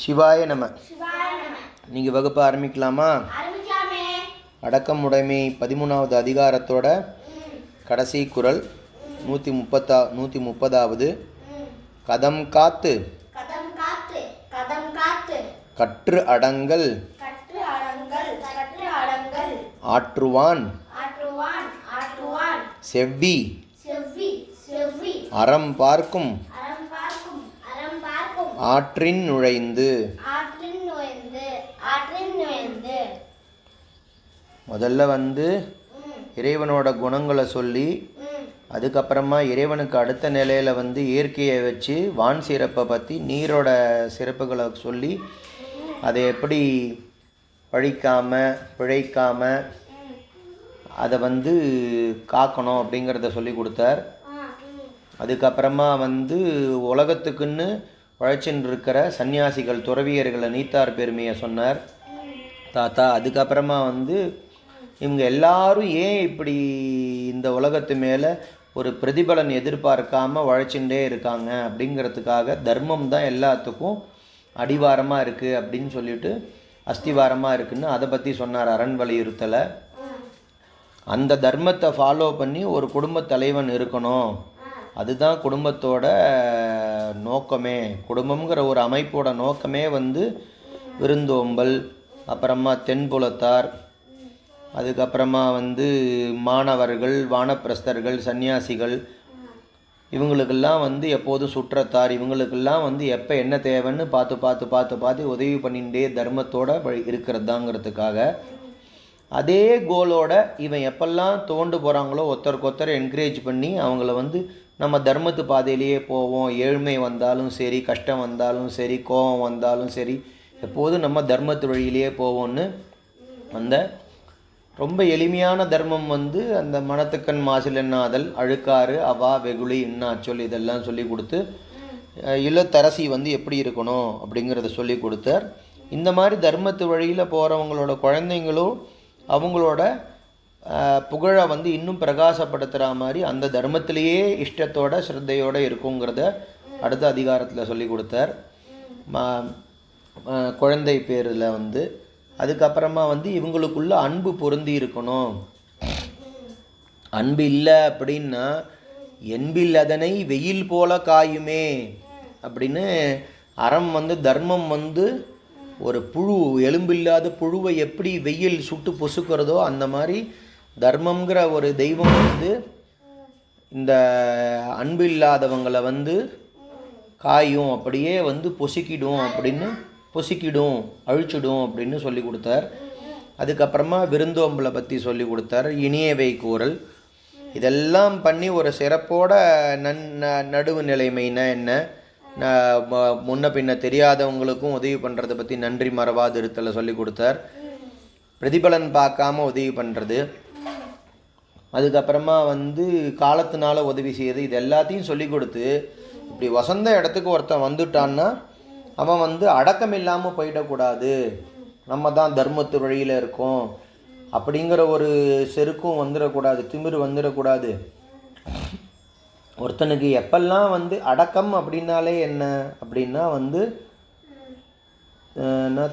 சிவாய நம. நீங்கள் வகுப்பு ஆரம்பிக்கலாமா? அடக்கம் உடைமை பதிமூணாவது அதிகாரத்தோட கடைசி குரல் நூற்றி முப்பத்தா நூற்றி முப்பதாவது. கதம் காத்து. கற்று அடங்கல். ஆற்றுவான். செவ்வி. அறம் பார்க்கும். ஆற்றின் நுழைந்து ஆற்றின் நுழைந்து ஆற்றின் நுழைந்து முதல்ல வந்து இறைவனோட குணங்களை சொல்லி அதுக்கப்புறமா இறைவனுக்கு அடுத்த நிலையில் வந்து இயற்கையை வச்சு வான் சிறப்பை பற்றி நீரோட சிறப்புகளை சொல்லி அதை எப்படி பழிக்காம பிழைக்காம ம். அதை வந்து காக்கணும் அப்படிங்கிறத சொல்லி கொடுத்தார். அதுக்கப்புறமா வந்து உலகத்துக்குன்னு உழைச்சின்னு இருக்கிற சன்னியாசிகள் துறவியர்களை நீத்தார் பெருமையை சொன்னார். தாத்தா அதுக்கப்புறமா வந்து இவங்க எல்லாரும் ஏன் இப்படி இந்த உலகத்து மேலே ஒரு பிரதிபலன் எதிர்பார்க்காமல் உழைச்சுட்டே இருக்காங்க அப்படிங்கிறதுக்காக தர்மம் தான் எல்லாத்துக்கும் அடிவாரமாக இருக்குது அப்படின்னு சொல்லிட்டு அஸ்திவாரமாக இருக்குன்னு அதை பற்றி சொன்னார் அரண் வலியுறுத்தலை. அந்த தர்மத்தை ஃபாலோ பண்ணி ஒரு குடும்ப தலைவன் இருக்கணும். அதுதான் குடும்பத்தோட நோக்கமே. குடும்பம்ங்கிற ஒரு அமைப்போட நோக்கமே வந்து விருந்தோம்பல் அப்புறமா தென்புலத்தார் அதுக்கப்புறமா வந்து மாணவர்கள் வானப்பிரஸ்தர்கள் சன்னியாசிகள் இவங்களுக்கெல்லாம் வந்து எப்போதும் சுற்றத்தார் இவங்களுக்கெல்லாம் வந்து எப்போ என்ன தேவைன்னு பார்த்து பார்த்து பார்த்து பார்த்து உதவி பண்ணிகிட்டே தர்மத்தோட வழி- இருக்கிறதாங்கிறதுக்காக. அதே கோலோட இவன் எப்பெல்லாம் தோண்டு போகிறாங்களோ ஒருத்தருக்கு ஒருத்தர் என்கரேஜ் பண்ணி அவங்கள வந்து நம்ம தர்மத்து பாதையிலேயே போவோம். ஏழ்மை வந்தாலும் சரி கஷ்டம் வந்தாலும் சரி கோபம் வந்தாலும் சரி எப்போதும் நம்ம தர்மத்து வழியிலேயே போவோம்னு அந்த ரொம்ப எளிமையான தர்மம் வந்து அந்த மனத்துக்கண் மாசில் அழுக்காறு அவா வெகுளி இன்னாச்சொல் இதெல்லாம் சொல்லி கொடுத்து இல்லத்தரசி வந்து எப்படி இருக்கணும் அப்படிங்கிறத சொல்லி கொடுத்தார். இந்த மாதிரி தர்மத்து வழியில் போகிறவங்களோட குழந்தைங்களும் அவங்களோட புகழை வந்து இன்னும் பிரகாசப்படுத்துகிற மாதிரி அந்த தர்மத்திலேயே இஷ்டத்தோட ஸ்ரத்தையோடு இருக்குங்கிறத அடுத்த அதிகாரத்தில் சொல்லி கொடுத்தார். குழந்தை பேரில் வந்து அதுக்கப்புறமா வந்து இவங்களுக்குள்ள அன்பு பொருந்தி இருக்கணும். அன்பு இல்லை அப்படின்னா என்பில் அதனை வெயில் போல காயுமே அப்படின்னு அறம் வந்து தர்மம் வந்து ஒரு புழு எலும்பில்லாத புழுவை எப்படி வெயில் சுட்டு பொசுக்கிறதோ அந்த மாதிரி தர்மம்ங்கிற ஒரு தெய்வம் வந்து இந்த அன்பு இல்லாதவங்களை வந்து காயும் அப்படியே வந்து பொசுக்கிடும் அப்படின்னு பொசுக்கிடும் அழிச்சிடும் அப்படின்னு சொல்லி கொடுத்தார். அதுக்கப்புறமா விருந்தோம்பலை பற்றி சொல்லி கொடுத்தார். இனியவை கூறல். இதெல்லாம் பண்ணி ஒரு சிறப்போட நன் ந- நடுவு நிலைமைனா என்ன? முன்ன பின்ன தெரியாதவங்களுக்கும் உதவி பண்ணுறதை பற்றி நன்றி மறவாது இருத்தலை சொல்லி கொடுத்தார். பிரதிபலன் பார்க்காம உதவி பண்ணுறது அதுக்கப்புறமா வந்து காலத்தினால உதவி செய்யுது இது எல்லாத்தையும் சொல்லி கொடுத்து இப்படி வசந்த இடத்துக்கு ஒருத்தன் வந்துட்டான்னா அவன் வந்து அடக்கம் இல்லாமல் போயிடக்கூடாது நம்ம தான் தர்மத்து வழியில் இருக்கோம். அப்படிங்கிற ஒரு செருக்கும் வந்துடக்கூடாது திமிரு வந்துடக்கூடாது ஒருத்தனுக்கு எப்பெல்லாம் வந்து அடக்கம் அப்படின்னாலே என்ன? அப்படின்னா வந்து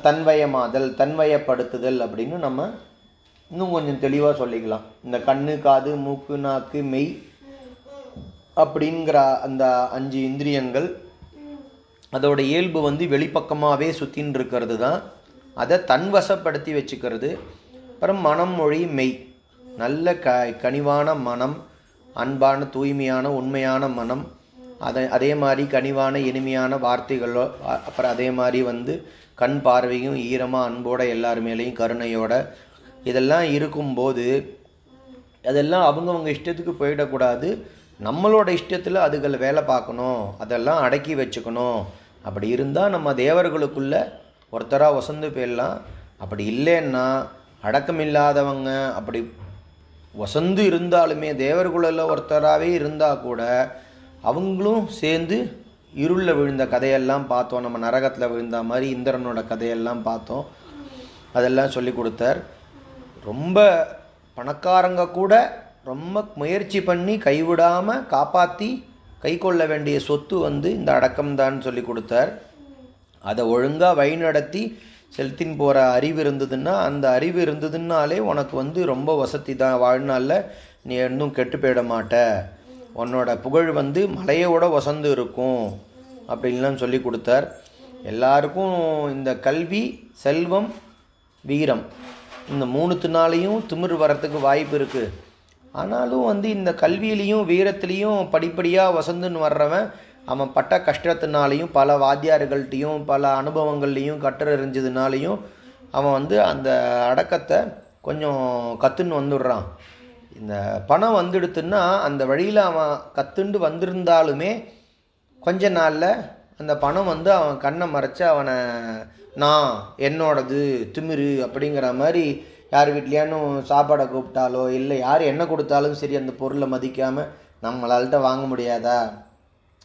தன்வயமாதல் தன்வயப்படுத்துதல் அப்படின்னு நம்ம இன்னும் கொஞ்சம் தெளிவாக சொல்லிக்கலாம். இந்த கண்ணு காது மூக்கு நாக்கு மெய் அப்படிங்கிற அந்த அஞ்சு இந்திரியங்கள் அதோட இயல்பு வந்து வெளிப்பக்கமாகவே சுற்றின்னு இருக்கிறது தான் அதை தன்வசப்படுத்தி வச்சுக்கிறது. அப்புறம் மனம் மொழி மெய். நல்ல க கனிவான மனம் அன்பான தூய்மையான உண்மையான மனம். அதை அதே மாதிரி கனிவான இனிமையான வார்த்தைகளோ அப்புறம் அதே மாதிரி வந்து கண் பார்வையும் ஈரமாக அன்போட எல்லார் மேலேயும் கருணையோட இதெல்லாம் இருக்கும்போது அதெல்லாம் அவங்கவுங்க இஷ்டத்துக்கு போயிடக்கூடாது. நம்மளோட இஷ்டத்தில் அதுகள் வேலை பார்க்கணும். அதெல்லாம் அடக்கி வச்சுக்கணும். அப்படி இருந்தால் நம்ம தேவர்களுக்குள்ள ஒருத்தராக வசந்து போயிடலாம். அப்படி இல்லைன்னா அடக்கம் இல்லாதவங்க அப்படி வசந்து இருந்தாலுமே தேவர்களில் ஒருத்தராகவே இருந்தால் கூட அவங்களும் சேர்ந்து இருளில் விழுந்த கதையெல்லாம் பார்த்தோம். நம்ம நரகத்தில் விழுந்த மாதிரி இந்திரனோட கதையெல்லாம் பார்த்தோம். அதெல்லாம் சொல்லி கொடுத்தார். ரொம்ப பணக்காரங்க கூட ரொம்ப முயற்சி பண்ணி கைவிடாமல் காப்பாற்றி கை கொள்ள வேண்டிய சொத்து வந்து இந்த அடக்கம்தான் சொல்லி கொடுத்தார். அதை ஒழுங்காக வழிநடத்தி செலுத்தின்னு போகிற அறிவு இருந்ததுன்னா அந்த அறிவு இருந்ததுன்னாலே உனக்கு வந்து ரொம்ப வசதி தான். வாழ்நாளில் நீ இன்னும் கெட்டு போயிட மாட்ட. உன்னோட புகழ் வந்து மலையோட வசந்து இருக்கும் அப்படின்லாம் சொல்லி கொடுத்தார். எல்லாருக்கும் இந்த கல்வி செல்வம் வீரம். இந்த மூணுத்தினாலையும் திமிர் வரத்துக்கு வாய்ப்பு இருக்குது ஆனாலும் வந்து இந்த கல்வியிலையும் வீரத்துலேயும் படிப்படியாக வசந்துன்னு வர்றவன் அவன் பட்ட கஷ்டத்தினாலையும் பல வாத்தியார்கள்ட்டையும் பல அனுபவங்கள்லேயும் கற்றறிஞ்சதுனாலையும் அவன் வந்து அந்த அடக்கத்தை கொஞ்சம் கற்றுன்னு வந்துடுறான். இந்த பணம் வந்துடுத்துன்னா அந்த வழியில் அவன் கற்றுண்டு வந்திருந்தாலுமே கொஞ்ச நாளில் அந்த பணம் வந்து அவன் கண்ணை மறைச்சு அவனை நான் என்னோடது திமிரு அப்படிங்கிற மாதிரி யார் வீட்லையானும் சாப்பாடை கூப்பிட்டாலோ இல்லை யார் என்ன கொடுத்தாலும் சரி அந்த பொருளை மதிக்காமல் நம்மளால்கிட்ட வாங்க முடியாதா?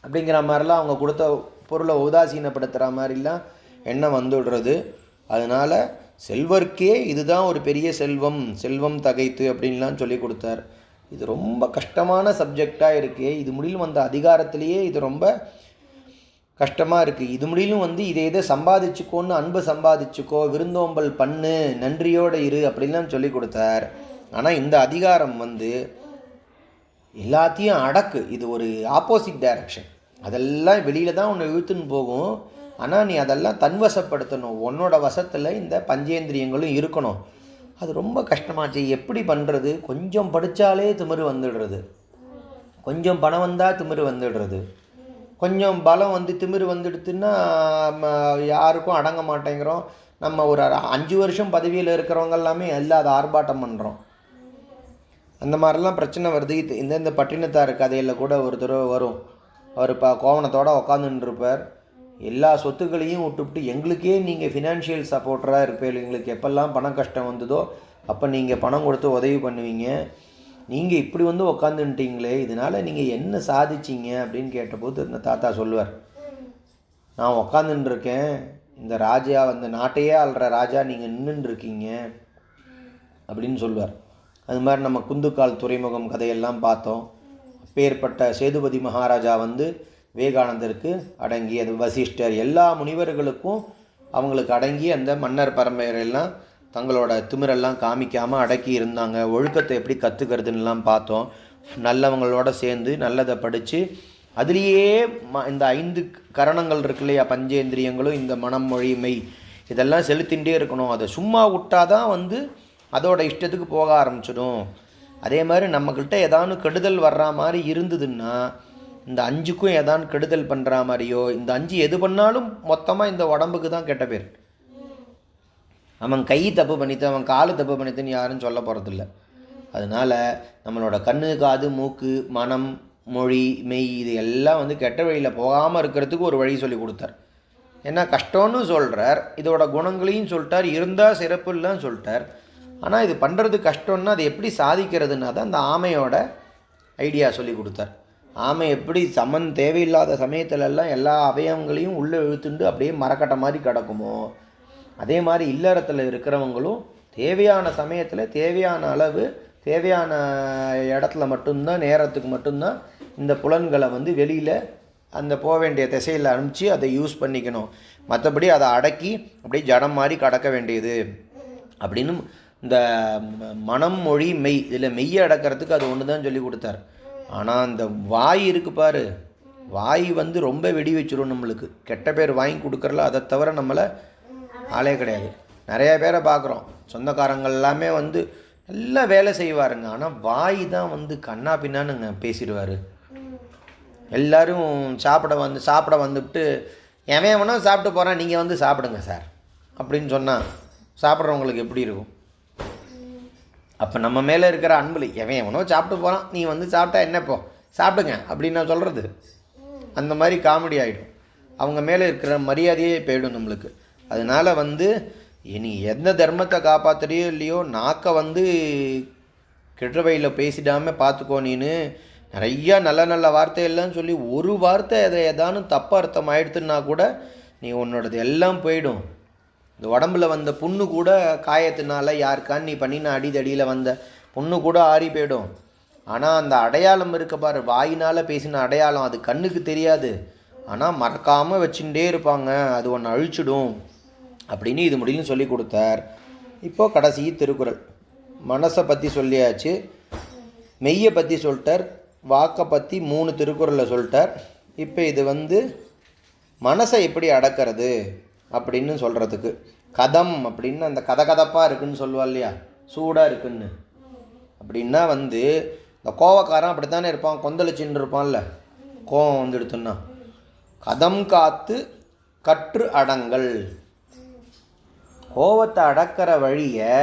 அப்படிங்கிற மாதிரிலாம் அவங்க கொடுத்த பொருளை உதாசீனப்படுத்துகிற மாதிரிலாம் எண்ணம் வந்துடுறது. அதனால் செல்வர்க்கே இதுதான் ஒரு பெரிய செல்வம் செல்வம் தகைத்து அப்படின்லாம் சொல்லி கொடுத்தார். இது ரொம்ப கஷ்டமான சப்ஜெக்டாக இருக்குது இது முடியும் வந்த அதிகாரத்திலேயே இது ரொம்ப கஷ்டமாக இருக்குது இது முடியலும் வந்து இதை இதை சம்பாதிச்சுக்கோன்னு அன்பு சம்பாதிச்சுக்கோ விருந்தோம்பல் பண்ணு நன்றியோடு இரு அப்படின்லாம் சொல்லி கொடுத்தார். ஆனால் இந்த அதிகாரம் வந்து எல்லாத்தையும் அடக்கு. இது ஒரு ஆப்போசிட் டைரக்ஷன் அதெல்லாம் வெளியில் தான் உன்னை இழுத்துன்னு போகும். ஆனால் நீ அதெல்லாம் தன்வசப்படுத்தணும். உன்னோட வசத்தில் இந்த பஞ்சேந்திரியங்களும் இருக்கணும். அது ரொம்ப கஷ்டமாச்சு. எப்படி பண்ணுறது கொஞ்சம் படித்தாலே திமிரு வந்துடுறது. கொஞ்சம் பணம் வந்தால் திமிரு வந்துடுறது. கொஞ்சம் பலம் வந்து திமிரு வந்துடுத்துன்னா யாருக்கும் அடங்க மாட்டேங்கிறோம். நம்ம ஒரு அஞ்சு வருஷம் பதவியில் இருக்கிறவங்க எல்லாமே எல்லா அதை ஆர்ப்பாட்டம் பண்ணுறோம் அந்த மாதிரிலாம் பிரச்சனை வருது. இது இந்தந்த பட்டினத்தார் கதையில் கூட ஒரு தடவை வரும். அவர் இப்போ கோவணத்தோடு உக்காந்துன்னு இருப்பார் எல்லா சொத்துக்களையும் விட்டுவிட்டு எங்களுக்கே நீங்கள் ஃபினான்ஷியல் சப்போர்ட்டராக இருப்பீங்க. எங்களுக்கு எப்பெல்லாம் பண கஷ்டம் வந்ததோ அப்போ நீங்கள் பணம் கொடுத்து உதவி பண்ணுவீங்க. நீங்கள் இப்படி வந்து உக்காந்துன்ட்டீங்களே இதனால் நீங்கள் என்ன சாதிச்சீங்க அப்படின்னு கேட்டபோது இந்த தாத்தா சொல்லுவார் நான் உக்காந்துன்னு இந்த ராஜா அந்த நாட்டையே ஆள்ற ராஜா நீங்கள் நின்றுன்னு இருக்கீங்க அப்படின்னு சொல்லுவார். அது மாதிரி நம்ம குந்துக்கால் துறைமுகம் கதையெல்லாம் பார்த்தோம். பேர்பட்ட சேதுபதி மகாராஜா வந்து விவேகானந்தருக்கு அடங்கி அது வசிஷ்டர் எல்லா முனிவர்களுக்கும் அவங்களுக்கு அடங்கி அந்த மன்னர் பரம்பரையெல்லாம் தங்களோட திமிரெல்லாம் காமிக்காமல் அடக்கி இருந்தாங்க. ஒழுக்கத்தை எப்படி கற்றுக்கிறதுன்னெலாம் பார்த்தோம். நல்லவங்களோட சேர்ந்து நல்லதை படித்து அதுலேயே ம இந்த ஐந்து கரணங்கள் இருக்கு இல்லையா? பஞ்சேந்திரியங்களும் இந்த மனம் மொழி மெய். இதெல்லாம் செலுத்திகிட்டே இருக்கணும். அதை சும்மா விட்டாதான் வந்து அதோட இஷ்டத்துக்கு போக ஆரம்பிச்சிடும். அதே மாதிரி நம்மக்கிட்ட ஏதானு கெடுதல் வர்ற மாதிரி இருந்ததுன்னா இந்த அஞ்சுக்கும் ஏதான் கெடுதல் பண்ணுற மாதிரியோ இந்த அஞ்சு எது பண்ணாலும் மொத்தமாக இந்த உடம்புக்கு தான் கெட்ட பேர். அவன் கை தப்பு பண்ணித்து அவன் காலு தப்பு பண்ணித்துன்னு யாரும் சொல்ல போகிறதில்ல அதனால் நம்மளோட கண்ணு காது மூக்கு மனம் மொழி மெய் இது எல்லாம் வந்து கெட்ட வழியில் போகாமல் இருக்கிறதுக்கு ஒரு வழி சொல்லி கொடுத்தார். ஏன்னா கஷ்டம்னு சொல்கிறார் இதோட குணங்களையும் சொல்லிட்டார் இருந்தால் சிறப்பு இல்லைன்னு சொல்லிட்டார். ஆனால் இது பண்ணுறது கஷ்டம்னா அது எப்படி சாதிக்கிறதுனா தான் அந்த ஆமையோட ஐடியா சொல்லி கொடுத்தார். ஆமை எப்படி சமன் தேவையில்லாத சமயத்துலலாம் எல்லா அவயவங்களையும் உள்ளே இழுத்துண்டு அப்படியே மரக்கட்டை மாதிரி கிடக்குமோ அதே மாதிரி இல்லறத்தில் இருக்கிறவங்களும் தேவையான சமயத்தில் தேவையான அளவு தேவையான இடத்துல மட்டும்தான் நேரத்துக்கு மட்டும்தான் இந்த புலன்களை வந்து வெளியில் அந்த போக வேண்டிய திசையில் அனுப்பிச்சு அதை யூஸ் பண்ணிக்கணும். மற்றபடி அதை அடக்கி அப்படியே ஜடம் மாதிரி கடக்க வேண்டியது அப்படின்னு இந்த மனம் மொழி மெய் இதில் மெய்யை அடக்கிறதுக்கு அது ஒன்று தான் சொல்லி கொடுத்தார். ஆனால் அந்த வாய் இருக்குது பாரு வாய் வந்து ரொம்ப வெடி வச்சிரும் நம்மளுக்கு. கெட்ட பேர் வாங்கி கொடுக்குறல அதை தவிர நம்மளை ஆளே கிடையாது. நிறைய பேரை பார்க்குறோம். சொந்தக்காரங்கள் எல்லாமே வந்து நல்லா வேலை செய்வாருங்க. ஆனால் வாய் தான் வந்து கண்ணா பின்னானுங்க பேசிடுவார். எல்லாரும் சாப்பிட வந்து சாப்பிட வந்துவிட்டு எவன் வேணா சாப்பிட்டு போகிறான் நீங்கள் வந்து சாப்பிடுங்க சார். அப்படின்னு சொன்னால் சாப்பிட்றவங்களுக்கு எப்படி இருக்கும்? அப்போ நம்ம மேலே இருக்கிற அன்பில் எவன் எவனோ சாப்பிட்டு போகிறான் நீ வந்து சாப்பிட்டா என்ன இப்போ சாப்பிடுங்க. அப்படின்னு நான் சொல்கிறது அந்த மாதிரி காமெடி ஆகிடும் அவங்க மேலே இருக்கிற மரியாதையே போயிடும் நம்மளுக்கு. அதனால் வந்து நீ எந்த தர்மத்தை காப்பாற்றுறியோ இல்லையோ நாக்கை வந்து கெட்ட வழியில் பேசிடாமல் பார்த்துக்கோ நீனு. நிறையா நல்ல நல்ல வார்த்தையெல்லாம் சொல்லி ஒரு வார்த்தை அதை ஏதானும் தப்பாக அர்த்தம் ஆயிடுத்துன்னா கூட நீ உன்னோடது எல்லாம் போயிடும். இந்த உடம்புல வந்த புண்ணு கூட காயத்தினால யாருக்கான்னு நீ பண்ணின அடிதடியில் வந்த புண்ணு கூட ஆறி போயிடும். ஆனால் அந்த அடையாளம் இருக்க பாரு வாயினால் பேசின அடையாளம் அது கண்ணுக்கு தெரியாது. ஆனால் மறக்காமல் வச்சுட்டே இருப்பாங்க அது ஒன்று அழிச்சிடும். அப்படின்னு இது முடியும் சொல்லி கொடுத்தார். இப்போது கடைசி திருக்குறள். மனசை பற்றி சொல்லியாச்சு. மெய்யை பற்றி சொல்லிட்டார். வாக்கை பற்றி மூணு திருக்குறளை சொல்லிட்டார். இப்போ இது வந்து மனசை எப்படி அடக்கிறது அப்படின்னு சொல்கிறதுக்கு கதம் அப்படின்னு அந்த கதகதப்பாக இருக்குன்னு சொல்லுவா இல்லையா? சூடாக இருக்குன்னு. அப்படின்னா வந்து இந்த கோவக்காரன் அப்படித்தானே இருப்பான்? கொந்தளிச்சின்னு இருப்பான்ல? கோவம் வந்து எடுத்துன்னா கதம் காத்து கற்று அடங்கல். கோவத்தை அடக்கிற வழியை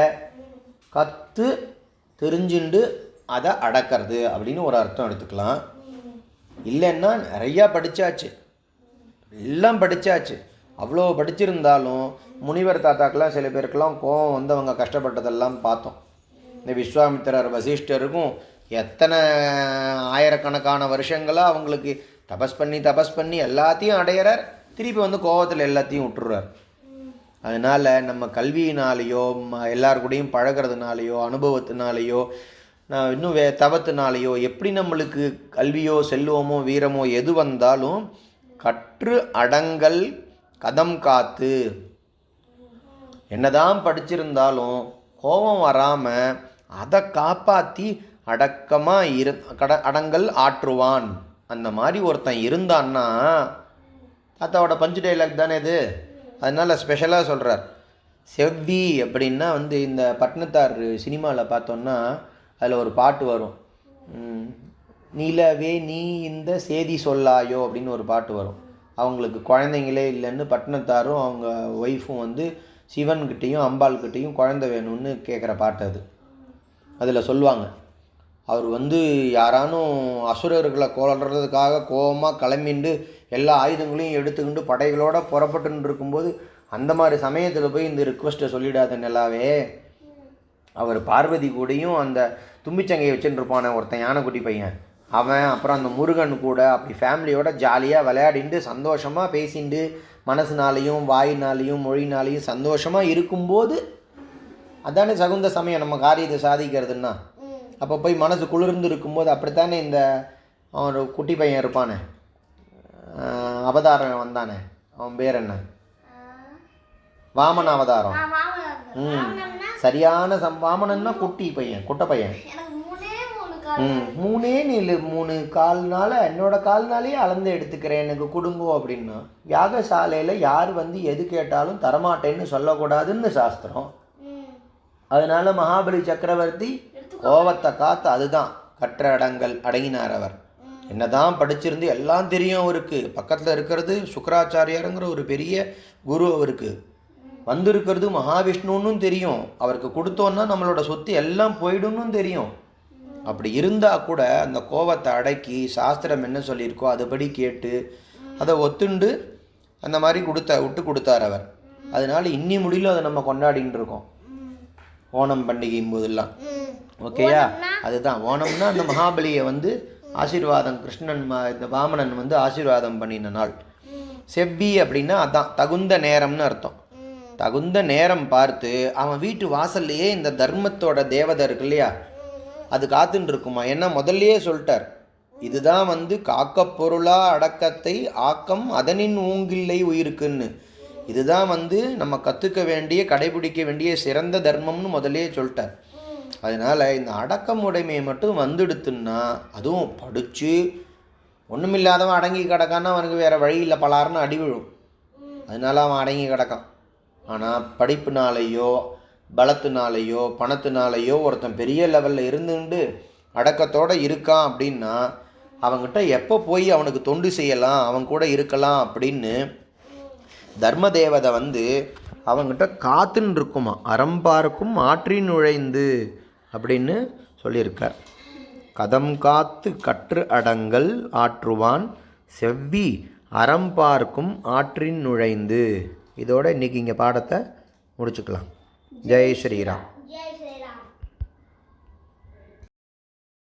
கற்று தெரிஞ்சுண்டு அதை அடக்கிறது அப்படின்னு ஒரு அர்த்தம் எடுத்துக்கலாம். இல்லைன்னா நிறையா படித்தாச்சு எல்லாம் படித்தாச்சு அவ்வளோ படிச்சிருந்தாலும் முனிவர் தாத்தாக்கெல்லாம் சில பேருக்கெல்லாம் கோவம் வந்து அவங்க கஷ்டப்பட்டதெல்லாம் பார்த்தோம். இந்த விஸ்வாமித்திரர் வசிஷ்டருக்கும் எத்தனை ஆயிரக்கணக்கான வருஷங்களாக அவங்களுக்கு தபஸ் பண்ணி தபஸ் பண்ணி எல்லாத்தையும் அடையிறார். திருப்பி வந்து கோவத்தில் எல்லாத்தையும் விட்டுறார். அதனால் நம்ம கல்வியினாலேயோ ம- கூடயும் பழகிறதுனாலையோ அனுபவத்தினாலேயோ நான் இன்னும் வே தவத்தினாலேயோ எப்படி நம்மளுக்கு கல்வியோ செல்வமோ வீரமோ எது வந்தாலும் கற்று அடங்கல் கதம் காத்து. என்னதான் படிச்சிருந்தாலும் கோபம் வராமல் அதை காப்பாற்றி அடக்கமாக இரு கட அடங்கல் ஆற்றுவான். அந்த மாதிரி ஒருத்தன் இருந்தான்னா தாத்தாவோட பஞ்சு டைலாக் தானே இது? அதனால் ஸ்பெஷலாக சொல்கிறார் செவ்வி அப்படின்னா வந்து இந்த பட்னத்தார் சினிமாவில் பார்த்தோன்னா அதில் ஒரு பாட்டு வரும். நிலவே நீ இந்த சேதி சொல்லாயோ அப்படின்னு ஒரு பாட்டு வரும். அவங்களுக்கு குழந்தைங்களே இல்லைன்னு பட்னத்தாரும் அவங்க ஒய்ஃபும் வந்து சிவன்கிட்டேயும் அம்பாள்கிட்டேயும் குழந்தை வேணும்னு கேட்குற பாட்டு அது. அதில் சொல்லுவாங்க. அவர் வந்து யாரானும் அசுரர்களை கொள்றதுக்காக கோபமாக கிளம்பிண்டு எல்லா ஆயுதங்களையும் எடுத்துக்கிண்டு படைகளோட புறப்பட்டுன்னு இருக்கும்போது அந்த மாதிரி சமயத்தில் போய் இந்த ரிக்வெஸ்ட்டை சொல்லிடாத நிலாவே. அவர் பார்வதி கூடயும் அந்த தும்பிச்சங்கையை வச்சுட்டு இருப்பானே ஒருத்தன் யானைக்குட்டி பையன். அவன் அப்புறம் அந்த முருகன் கூட அப்படி ஃபேமிலியோட ஜாலியாக விளையாடிண்டு சந்தோஷமாக பேசிண்டு மனசுனாலையும் வாயினாலையும் மொழினாலையும் சந்தோஷமாக இருக்கும்போது அதானே சகுந்த சமயம் நம்ம காரியத்தை சாதிக்கிறதுன்னா. அப்போ போய் மனசு குளிர்ந்து இருக்கும்போது அப்படித்தானே இந்த அவன் ஒரு குட்டி பையன் இருப்பானே. அவதாரம் வந்தானே அவன் பேர் என்ன? வாமன அவதாரம். ம். சரியான சம் வாமனன்னா குட்டி பையன் குட்டை பையன். ம் மூணே நீளு மூணு கால்னால என்னோட கால்னாலேயே அளந்து எடுத்துக்கிறேன் எனக்கு கொடுங்கோ அப்படின்னா. யாகசாலையில் யார் வந்து எது கேட்டாலும் தரமாட்டேன்னு சொல்லக்கூடாதுன்னு சாஸ்திரம். அதனால மகாபலி சக்கரவர்த்தி கோவத்தை காத்து அதுதான். கற்ற அடங்கல் அடங்கினார் அவர். என்னதான் படிச்சிருந்து எல்லாம் தெரியும் அவருக்கு. பக்கத்தில் இருக்கிறது சுக்கராச்சாரியாருங்கிற ஒரு பெரிய குரு அவருக்கு. வந்திருக்கிறது மகாவிஷ்ணுன்னு தெரியும். அவருக்கு கொடுத்தோன்னா நம்மளோட சொத்து எல்லாம் போயிடும்னு தெரியும். அப்படி இருந்தால் கூட அந்த கோவத்தை அடக்கி சாஸ்திரம் என்ன சொல்லியிருக்கோ அதுபடி கேட்டு அதை ஒத்துண்டு அந்த மாதிரி கொடுத்த விட்டு கொடுத்தார் அவர். அதனால இன்னி முடியல அதை நம்ம கொண்டாடின்னு இருக்கோம். ஓணம் பண்டிகையும் போதெல்லாம். ஓகேயா? அதுதான். ஓணம்னா அந்த மகாபலியை வந்து ஆசீர்வாதம் கிருஷ்ணன் மா இந்த வாமனன் வந்து ஆசீர்வாதம் பண்ணின நாள். செவ்வி அப்படின்னா அதான் தகுந்த நேரம்னு அர்த்தம். தகுந்த நேரம் பார்த்து அவன் வீட்டு வாசல்லையே இந்த தர்மத்தோட தேவதை இருக்கு இல்லையா? அது காத்துன்னு இருக்குமா? ஏன்னா முதல்லையே சொல்லிட்டார் இதுதான் வந்து காக்கப் பொருளா அடக்கத்தை ஆக்கம் அதனின் ஊங்கில்லை உயிருக்குன்னு. இதுதான் வந்து நம்ம கற்றுக்க வேண்டிய கடைபிடிக்க வேண்டிய சிறந்த தர்மம்னு முதலே சொல்லிட்டார். அதனால் இந்த அடக்கமுடைமையை மட்டும் வந்துடுத்துன்னா அதுவும் படித்து ஒன்றுமில்லாதவன் அடங்கி கிடக்கான்னா அவனுக்கு வேறு வழி இல்லை பலாருன்னு அடி விழும். அதனால அவன் அடங்கி கிடக்கான். ஆனால் படிப்புனாலேயோ பலத்தினாலேயோ பணத்தினாலேயோ ஒருத்தன் பெரிய லெவலில் இருந்துண்டு அடக்கத்தோடு இருக்கான் அப்படின்னா அவன்கிட்ட எப்போ போய் அவனுக்கு தொண்டு செய்யலாம் அவன் கூட இருக்கலாம் அப்படின்னு தர்ம தேவதை வந்து அவங்ககிட்ட காத்துன்னு இருக்குமா அறம்பாருக்கும் ஆற்றி நுழைந்து அப்படின்னு சொல்லியிருக்கார். கதம் காத்து கற்று அடங்கல் ஆற்றுவான் செவ்வி அறம் பார்க்கும் ஆற்றின் நுழைந்து. இதோட இன்னைக்கு இங்கே பாடத்தை முடிச்சுக்கலாம். ஜெய் ஸ்ரீராம்.